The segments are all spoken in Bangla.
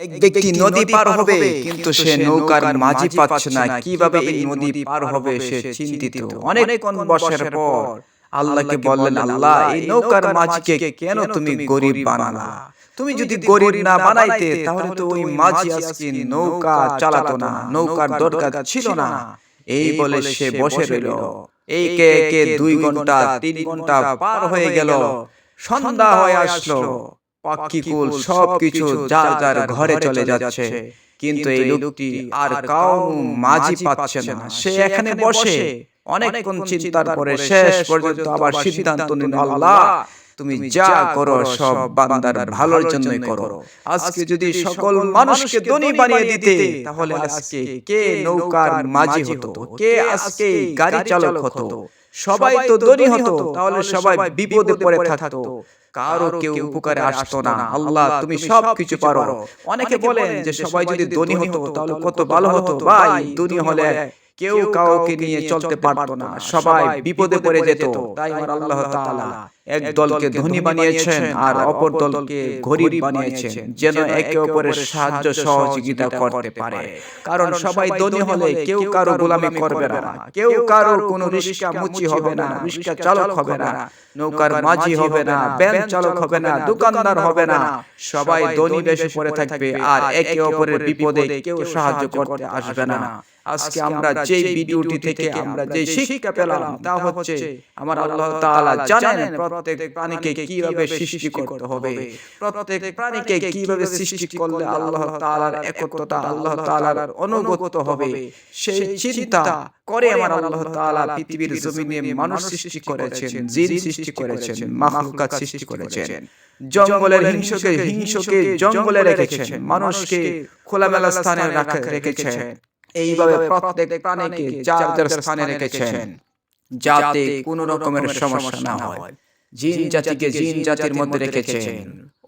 এক ব্যক্তি নদী পার হবে কিন্তু সে নৌকার মাঝি পাচ্ছে না কীভাবে এই নদী পার হবে সে চিন্তিত। অনেকক্ষণ বসার পর আল্লাহকে বললেন আল্লাহ এই নৌকার মাঝিকে কেন তুমি গরিব বানালা? তুমি যদি গরিব না বানাইতে তাহলে তো ওই মাঝি আজকে নৌকা চালাতো না নৌকার দরকার ছিল না। এই বলে সে বসে রইল। এই কে কে দুই ঘণ্টা তিন ঘণ্টা পার হয়ে গেল। সন্ধ্যা হয়ে আসলো পাখিকুল সবকিছু যার যার ঘরে চলে যাচ্ছে। কিন্তু এই লোকটি আর কাউ মাঝি পাচ্ছে না। সে এখানে বসে। অনেকক্ষণ চিন্তার পরে শেষ পর্যন্ত আবার সিদ্ধান্ত নিল আল্লাহ। তুমি যা করো সব বান্দার ভালোর জন্যই করো। আজকে যদি সকল মানুষকে ধনী বানিয়ে দিতে তাহলে আজকে কে নৌকার মাঝি হতো? কে আজকে গাড়ি চালক হতো? সবাই তো ধনী হতো তাহলে সবাই বিপদে পড়ে থাকতো। কারও কেউ উপকারে আসতো না। আল্লাহ তুমি সব কিছু পারো। অনেকে বলেন যে সবাই যদি ধনী হতো তাহলে কত ভালো হতো। ভাই ধনী হলে কেউ কাউকে নিয়ে চলতে পারতো না। সবাই বিপদে পড়ে যেত তাই আমার আল্লাহ তাআলা এক দলকে ধনী বানিয়েছেন আর অপর দলকে গরিব বানিয়েছেন যেন একে অপরের সাহায্য সহযোগিতা করতে পারে। কারণ সবাই ধনী হলে কেউ কারও গোলামি করবে না। কেউ কারও কোনো রিস্কা মুচি হবে না। রিস্কা চালক হবে না। নৌকার মাঝি হবে না। ব্যান চালক হবে না। দোকানদার হবে না। সবাই ধনী বেশি পড়ে থাকবে আর একে অপরের বিপদে কেউ সাহায্য করতে আসবে না। আজকে আমরা যে ভিডিওটি থেকে আমরা যে শিক্ষা পেলাম তা হচ্ছে আমার আল্লাহ তাআলা জানেন প্রত্যেক প্রাণীকে কীভাবে সৃষ্টি করতে হবে? প্রত্যেক প্রাণীকে কীভাবে সৃষ্টি করলে আল্লাহ তাআলার একত্বতা আল্লাহ তাআলার অনুগত হবে? সেই চিন্তা করে আমার আল্লাহ তাআলা পৃথিবীর জমিনে মানুষ সৃষ্টি করেছেন জিন সৃষ্টি করেছেন মাখলুকাত সৃষ্টি করেছেন। জঙ্গলের হিংসকে হিংসকে জঙ্গলে রেখেছেন মানুষকে খোলামেলা স্থানে রাখা রেখেছেন। এইভাবে প্রত্যেক প্রাণীকে যার যার স্থানে রেখেছেন যাতে কোনো রকমের সমস্যা না হয় জিন জাতিকে জিন জাতির মধ্যে রেখেছেন।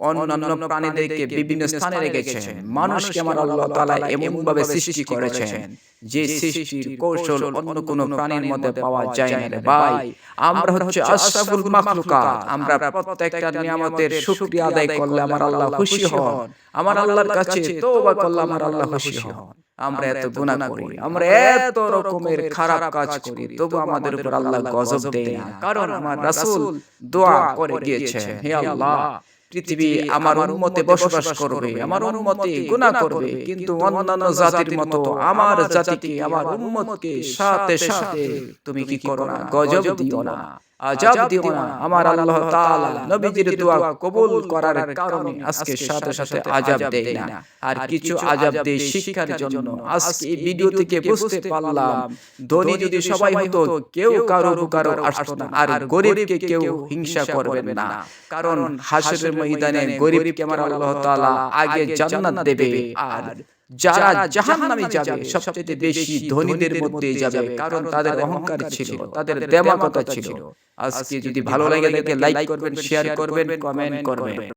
অন্যান্য প্রাণীদেরকে বিভিন্ন স্থানে রেখেছেন। মানুষকে আমার আল্লাহ তাআলা এমন ভাবে সৃষ্টি করেছেন যে সৃষ্টির কৌশল অন্য কোনো প্রাণীর মধ্যে পাওয়া যায় না ভাই। আমরা হচ্ছে আশরাফুল মাখলুকাত। আমরা প্রত্যেকটা নিয়ামতের শুকরিয়া আদায় করলে আমার আল্লাহ খুশি হন। আমার আল্লাহর কাছে তওবা করলে আমার আল্লাহ খুশি হন। আমরা এত গুনাহ করি আমরা এত রকমের খারাপ কাজ করি তবু আমাদের উপর আল্লাহ গজব দেয়। না কারণ আমার রাসূল দোয়া করে গিয়েছেন হে আল্লাহ পৃথিবী আমার উন্মতে বসবাস করবে আমার উন্মতে গুনাহ করবে কিন্তু অন্যান্য জাতির মতো আমার জাতিকে আমার উম্মতকে সাথে সাথে তুমি কি করো না? গজব দিও না। আজাব দিও না। আমার আল্লাহ তাআলা নবীজির দোয়া কবুল করার কারণে আজকে সাথে সাথে আজাব দেয় না। আর কিছু আজাব দেয় শিক্ষার জন্য। আজকে এই ভিডিও থেকে বুঝতে পারলাম, ধনী যদি সবাই হতো, কেউ কারও উপকার আসতো না। আর গরিবকে কেউ হিংসা করবেন না। কারণ হাসরের ময়দানে গরিবকে আমার আল্লাহ তাআলা আগে জান্নাত দেবে। আর যারা জাহান্নামে যাবে সবচেয়ে বেশি ধনীদের মধ্যে যাবে কারণ তাদের অহংকার ছিল তাদের দেমাকতা ছিল। আজকে যদি ভালো লাগে লাইক করবেন শেয়ার করবেন কমেন্ট করবেন।